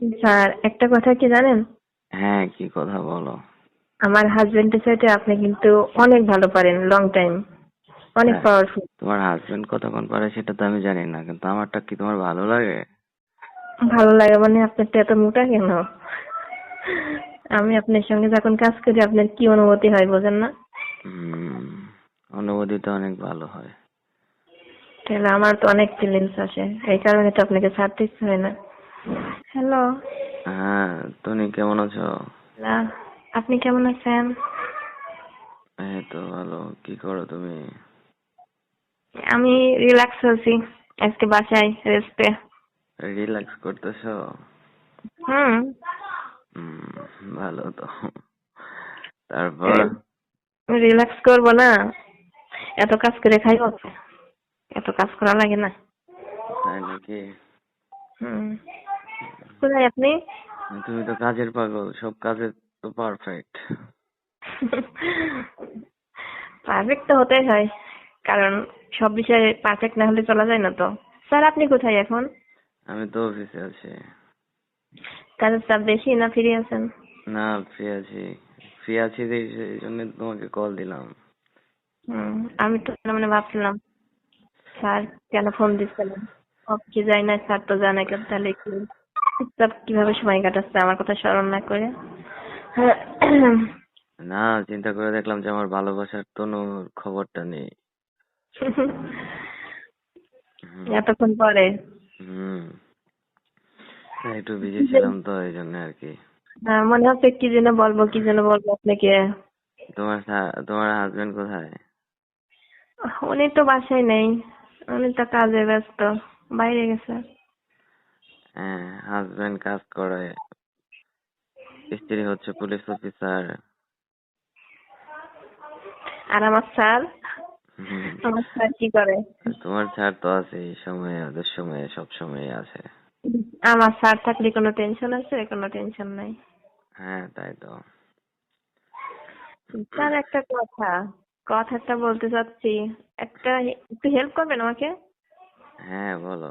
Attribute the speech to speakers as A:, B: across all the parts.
A: Sir একটা কথা কি জানেন?
B: হ্যাঁ কি কথা বলো?
A: আমার হাজবেন্ডের সাথে আপনি কিন্তু অনেক ভালো পারেন লং টাইম অনেক
B: হ্যাঁ।
A: পাওয়ারফুল
B: তোমার হাজবেন্ড কতক্ষণ পারে সেটা তো আমি জানি না কিন্তু আমারটা কি তোমার ভালো লাগে?
A: ভালো লাগে মানে আপনারটা এত মোটা কেন? আমি আপনার সঙ্গে যখন কাজ করি আপনার কি অনুভূতি হয় বোঝেন না?
B: অনুভূতি তো অনেক ভালো হয়।
A: তাহলে আমার তো অনেক ফিলিংস আসে এই কারণে তো আপনাকে ছাড়তে ইচ্ছে হয় না। হ্যালো
B: হ্যাঁ তুমি কেমন আছো?
A: আপনি কেমন আছেন?
B: এই তো ভালো কি করো তুমি?
A: আমি রিল্যাক্স হয়েছি আজকে বাসায় রেস্টে
B: রিল্যাক্স করতেছো?
A: হুম।
B: হুম ভালো তো। তারপর?
A: রিল্যাক্স করব না এত কাজ করে খাইব এত কাজ করা লাগে না।
B: তাই নাকি?
A: হুম। কোথায় আপনি?
B: তুমি তো কাজের পাগল সব কাজে তো পারফেক্ট
A: পারফেক্ট তো হতেই হয় কারণ সব বিষয়ে পারফেক্ট না হলে চলা যায় না তো। স্যার আপনি কোথায় এখন?
B: আমি তো অফিসে আছি।
A: কাজের চাপ বেশি না ফ্রি আছেন?
B: না ফ্রি আছি। ফ্রি আছি সেই জন্য তোমাকে কল দিলাম।
A: হুম আমি তো মনে মনে ভাবছিলাম স্যার কেন ফোন দিচ্ছিলেন অফিসে যাই না স্যার তো জানে কেন তাহলে কি? চুপচাপ কীভাবে সময় কাটাচ্ছে? আমার কথা স্মরণ না করে।
B: না চিন্তা করে দেখলাম যে আমার ভালোবাসার তনুর খবরটা নেই।
A: এতক্ষণ পরে।
B: হুম। হ্যাঁ, একটু বিজি ছিলাম তো এই জন্য আর কি।
A: মনে হচ্ছে কি যেন বলব কি যেন বলব আপনাকে।
B: তোমার তোমার হাজবেন্ড কোথায়?
A: উনি তো বাসায় নেই। উনি তো কাজে ব্যস্ত বাইরে গেছে।
B: হ্যাঁ হাজবেন্ড কাজ করে স্ত্রী হচ্ছে পুলিশ অফিসার
A: আর আমার স্যার? আমার স্যার কি করে?
B: তোমার ছাড় তো আছে সময়ে ওদের সময়ে সব সময় আছে।
A: আমার স্যার থাকলে কোনো টেনশন আছে? কোনো টেনশন নাই।
B: হ্যাঁ তাই তো।
A: স্যার একটা কথা কথাটা বলতে চাচ্ছি। একটা একটু হেল্প করবেন আমাকে?
B: হ্যাঁ বলো।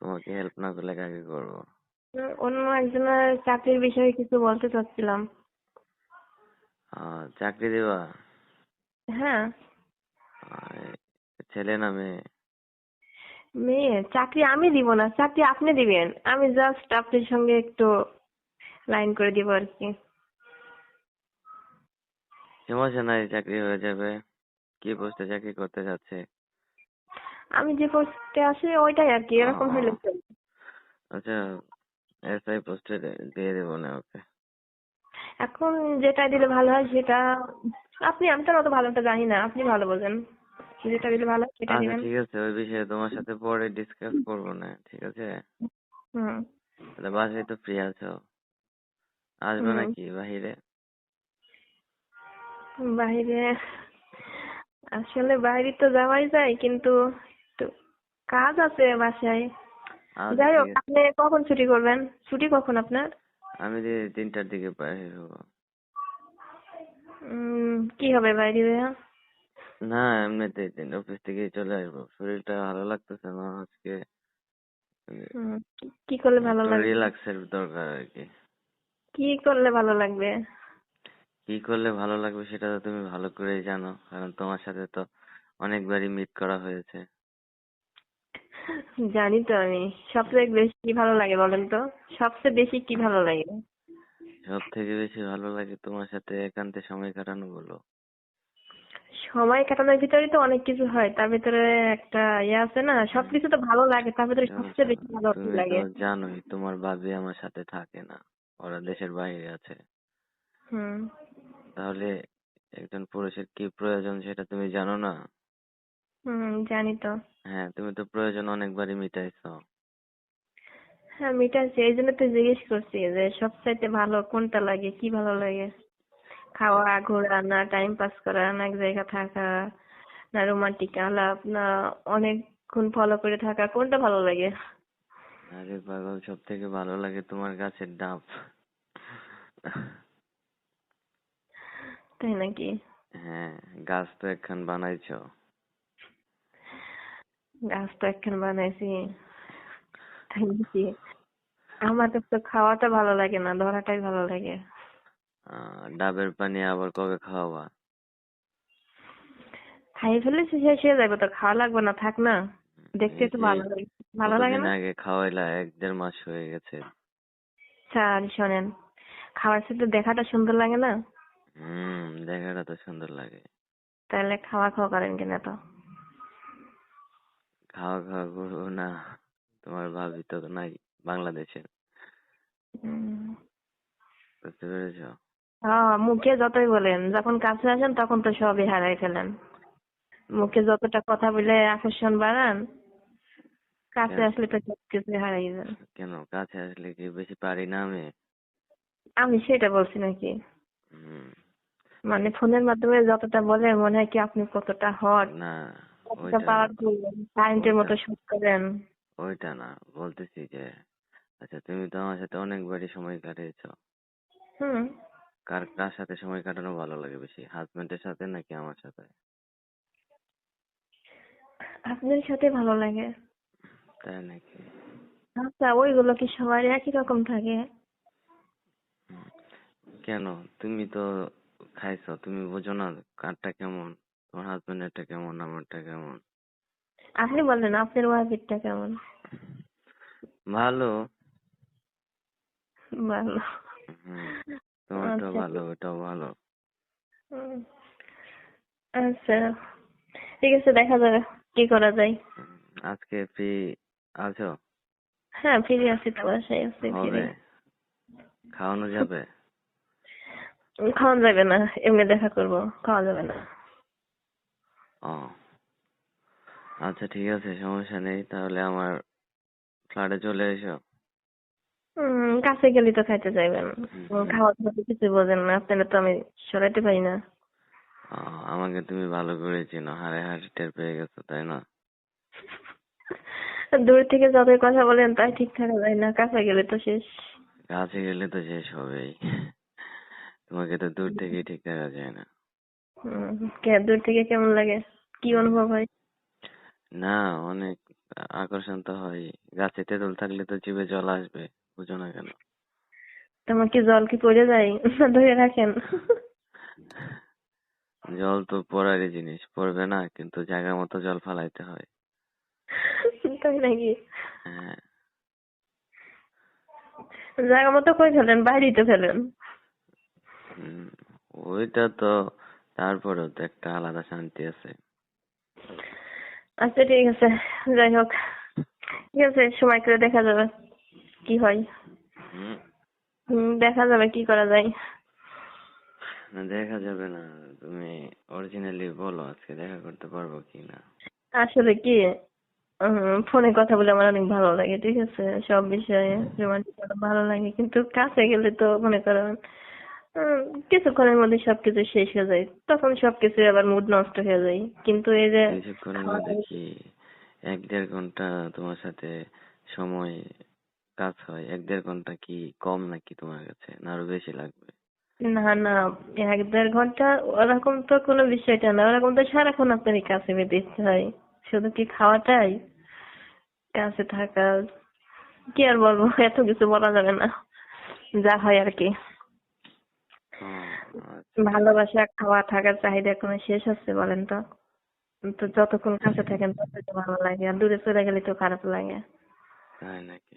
B: তোমাকে হেল্প না করলে কাকে করব?
A: অন্য একজনের চাকরির বিষয়ে কিছু বলতে চাচ্ছিলাম।
B: চাকরি দেবা?
A: হ্যাঁ।
B: ছেলে না মেয়ে?
A: মেয়ে চাকরি আমি দিব না চাকরি আপনি দিবেন। আমি জাস্ট আপনার সঙ্গে একটু লাইন করে দিব আর কি।
B: সমস্যা নাই চাকরি হয়ে যাবে। কি পোস্টে চাকরি করতে যাচ্ছে?
A: আমি যে পোস্টে আছি ওইটাই আর কি এরকম হইলে চলবে।
B: আচ্ছা এসআই পোস্টে দিয়ে দেবো না ওকে।
A: এখন যেটা দিলে ভালো হয় সেটা আপনি আমি তো অত ভালোটা জানি না আপনি ভালো বোঝেন। যেটা দিলে ভালো সেটা
B: আচ্ছা
A: দিবেন।
B: ঠিক আছে ওই বিষয়ে তোমার সাথে পরে ডিসকাস করব না ঠিক আছে?
A: হুম।
B: তাহলে বাসায় তো ফ্রি আছো। আসবে নাকি বাহিরে?
A: বাহিরে আসলে বাইরে তো যাওয়াই যায় কিন্তু কাজ আছে বাসায়। যাই হোক আপনি কখন ছুটি করবেন? ছুটি কখন আপনার?
B: আমি যে তিনটার দিকে বাইরে হব।
A: কি হবে বাইরে ভাইয়া?
B: না এমনিতে অফিস থেকে চলে আসব। শরীরটা ভালো লাগতেছে না আজকে।
A: কি করলে ভালো লাগবে?
B: রিল্যাক্সের দরকার আর কি।
A: কি করলে ভালো লাগবে?
B: কি করলে ভালো লাগবে সেটা তো তুমি ভালো করেই জানো। কারণ তোমার সাথে তো অনেকবারই মিট করা হয়েছে।
A: জানি তো আমি। সবচেয়ে বেশি কি ভালো লাগে বলেন তো? সবচেয়ে বেশি কি ভালো লাগে?
B: সব থেকে বেশি ভালো লাগে তোমার সাথে একান্তে সময় কাটানো বলো।
A: সময় কাটানোর ভিতরে তো অনেক কিছু হয় তার ভিতরে একটা ইয়ে আছে না সবকিছু তো ভালো লাগে তার ভিতরে সবচেয়ে বেশি ভালো লাগে।
B: জানোই তোমার ভাবি আমার সাথে থাকে না ওরা দেশের বাইরে আছে।
A: হুম।
B: তাহলে একজন পুরুষের কি প্রয়োজন সেটা তুমি জানো না?
A: হুম জানি তো।
B: হ্যাঁ তুমি তো প্রয়োজন অনেকবারই মিটাইছো।
A: হ্যাঁ মিটাচ্ছি এই জন্য তো জিজ্ঞেস করছি যে সবচাইতে ভালো কোনটা লাগে কি ভালো লাগে? খাওয়া ঘোরা না টাইম পাস করা না এক জায়গায় থাকা না রোমান্টিক আলাপ না অনেকক্ষণ ফলো করে থাকা কোনটা ভালো লাগে?
B: আরে পাগল সব থেকে ভালো লাগে তোমার গাছের ডাব।
A: তাই নাকি?
B: হ্যাঁ গাছ তো একখান বানাইছো।
A: গাছ তো একখান বানাইছি তাই আমার তো খাওয়াটা ভালো লাগে না ধরাটাই ভালো লাগে।
B: ডাবের পানি আবার কবে খাওয়াবা?
A: খাইয়ে ফেলেছি শেষ হয়ে যাবে তো খাওয়া লাগবে না থাক না। দেখতে একটু ভালো লাগে ভালো লাগে না?
B: আগে খাওয়াইলা? এক দেড় মাস হয়ে গেছে।
A: স্যার শোনেন খাওয়ার সাথে দেখাটা সুন্দর লাগে না?
B: হুম দেখাটা তো সুন্দর লাগে।
A: তাহলে খাওয়া খাওয়া করেন কিনা তো।
B: খাওয়া খাওয়া করব না তোমার ভাবি তো নাই বাংলাদেশে। বুঝতে পেরেছ?
A: হ্যাঁ মুখে যতই বলেন যখন কাছে আসেন তখন তো সবই হারাই ফেলেন। মুখে যতটা কথা বলে আকর্ষণ বাড়ান কাছে আসলে তো সবকিছু হারাই যান
B: কেন? কাছে আসলে কি বেশি পারি না আমি?
A: আমি সেটা বলছি নাকি? মানে ফোনের মাধ্যমে যতটা বলে মনে হয় কি আপনি কতটা হট।
B: না।
A: কতটা
B: ওইটা না।
A: কারেন্টের মতো
B: ওইটা
A: করেন।
B: ওইটা না বলতেছি যে আচ্ছা তুমি তো আমার সাথে অনেকবারই সময় কাটিয়েছো।
A: হুম।
B: কার কার সাথে সময় কাটানো ভালো লাগে বেশি হাজবেন্ডের সাথে নাকি আমার সাথে?
A: আপনার সাথে ভালো লাগে।
B: তাই নাকি?
A: আচ্ছা ওইগুলো কি সবার একই রকম থাকে?
B: কেন? তুমি তো খাইছো তুমি বোঝো না কারটা কেমন। তোমার হাজবেন্ডেরটা কেমন আমারটা কেমন?
A: আপনি বলেন আপনার ওয়াইফেরটা কেমন?
B: ভালো।
A: ভালো।
B: হুম তোমারটাও
A: আচ্ছা।
B: ভালো ওটাও ভালো।
A: আচ্ছা। ঠিক আছে দেখা যাবে কি করা যায়।
B: আজকে ফ্রি আছো?
A: হ্যাঁ ফিরে আছি তো বাসায় আসছি
B: হবে? খাওয়ানো যাবে?
A: খাওয়ানো যাবে না এমনি দেখা করব খাওয়া যাবে না।
B: ও। আচ্ছা ঠিক আছে সমস্যা নেই তাহলে আমার ফ্ল্যাটে চলে এসো।
A: হুম কাছে গেলে তো খাইতে চাইবেন। খাওয়া দাওয়া তো কিছু বোঝেন না আপনারা তো আমি সরাইতে পারি না।
B: ও, আমাকে তুমি ভালো করে চেনো হারে হারে টের পেয়ে গেছো তাই না?
A: দূর থেকে যতই কথা বলেন তাই ঠিক থাকা যায় না কাছে গেলে তো শেষ।
B: কাছে গেলে তো শেষ হবেই। তোমাকে তো দূর থেকেই ঠিক দেখা যায় না।
A: হুম, কে দূর থেকে কেমন লাগে? কি অনুভব হয়?
B: না অনেক আকর্ষণ তো হয়। গাছে তেঁতুল থাকলে তো জিভে জল আসবে বুঝো না কেন?
A: তোমার কি জল কি পড়ে যায়? না ধরে রাখেন।
B: জল তো পড়ারই জিনিস পড়বে না কিন্তু জায়গা মতো জল ফালাইতে হয়।
A: তাই নাকি?
B: হ্যাঁ।
A: জায়গা মতো কই ফেলেন? বাইরেই তো ফেলেন।
B: হুম, ওইটা তো তারপরেও তো একটা আলাদা শান্তি আছে।
A: আচ্ছা ঠিক আছে। যাই হোক। ঠিক আছে সময় করে দেখা যাবে কি হয়।
B: হুম।
A: দেখা যাবে কি করা যায়।
B: না দেখা যাবে না। তুমি অরিজিনালি বলো আজকে দেখা করতে পারব কি না।
A: আসলে কি? ফোনে কথা বলে আমার অনেক ভালো লাগে ঠিক আছে? সব বিষয়ে রোমান্টিক ভালো লাগে কিন্তু কাছে গেলে তো মনে করেন কিছুক্ষণের মধ্যে সবকিছু শেষ হয়ে যায়। তখন সবকিছু আবার মুড নষ্ট হয়ে যায়। কিন্তু এই যে
B: কিছুক্ষণের মধ্যে কি এক দেড় ঘণ্টা তোমার সাথে সময় কাজ হয়? এক দেড় ঘণ্টা কি কম নাকি তোমার কাছে? না আরও বেশি লাগবে?
A: না না এক দেড় ঘণ্টা ওরকম তো কোনো বিষয়টা না। ওরকম তো সারাক্ষণ আপনার কাছে দিতে হয়। শুধু কি খাওয়াটাই কাছে থাকা কি আর বলব? এত কিছু বলা যাবে না। যা হয় আর কি। ভালোবাসা খাওয়া থাকার চাহিদা কোনো শেষ আছে বলেন তো? তো যতক্ষণ কাছে থাকেন ততক্ষণ ভালো লাগে আর দূরে চলে গেলে তো খারাপ লাগে।
B: তাই নাকি?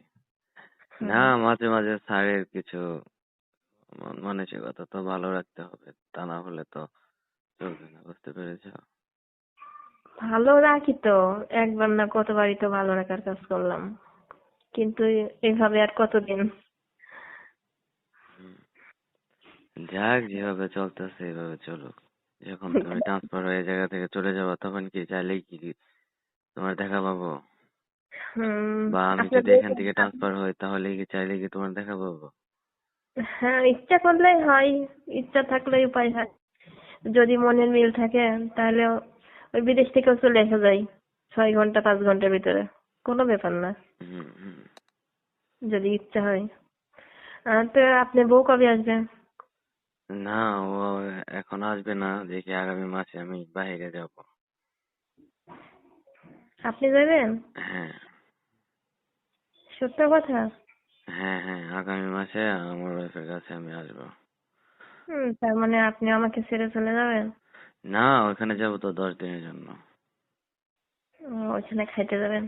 B: না মাঝে মাঝে স্যারের কিছু মানসিকতা তো ভালো রাখতে হবে তা না হলে তো চলবে না বুঝতে পেরেছ?
A: ভালো রাখি তো একবার না কতবারই তো ভালো রাখার কাজ করলাম। কিন্তু এভাবে আর কতদিন
B: হুম। যাক যেভাবে চলতেছে এভাবে চলুক। যখন তুমি ট্রান্সফার হয়ে জায়গা থেকে চলে যাব তখন কি চাইলেই কি তোমার দেখা পাবো? বা আমি যদি এখান থেকে ট্রান্সফার হই তাহলে কি চাইলে কি তোমার দেখা পাবো?
A: হ্যাঁ ইচ্ছা করলেই হয় ইচ্ছা থাকলে উপায় হয়। যদি মনের মিল থাকে তাহলে ওই বিদেশ থেকেও চলে আসা যায় ছয় ঘণ্টা পাঁচ ঘণ্টার ভিতরে। কোনো ব্যাপার না। যদি ইচ্ছা হয়। তো আপনার বউ কবে আসবে?
B: না ও এখন আসবে না। দেখি আগামী মাসে আমি বাইরে যাব।
A: আপনি যাবেন?
B: হ্যাঁ।
A: সত্য কথা?
B: হ্যাঁ হ্যাঁ আগামী মাসে আমার ওয়াইফের কাছে আমি আসব।
A: হুম তার মানে আপনি আমাকে ছেড়ে চলে যাবেন?
B: না ওখানে যাব তো দশ দিনের জন্য।
A: ও, ওইখানে খাইতে যাবেন?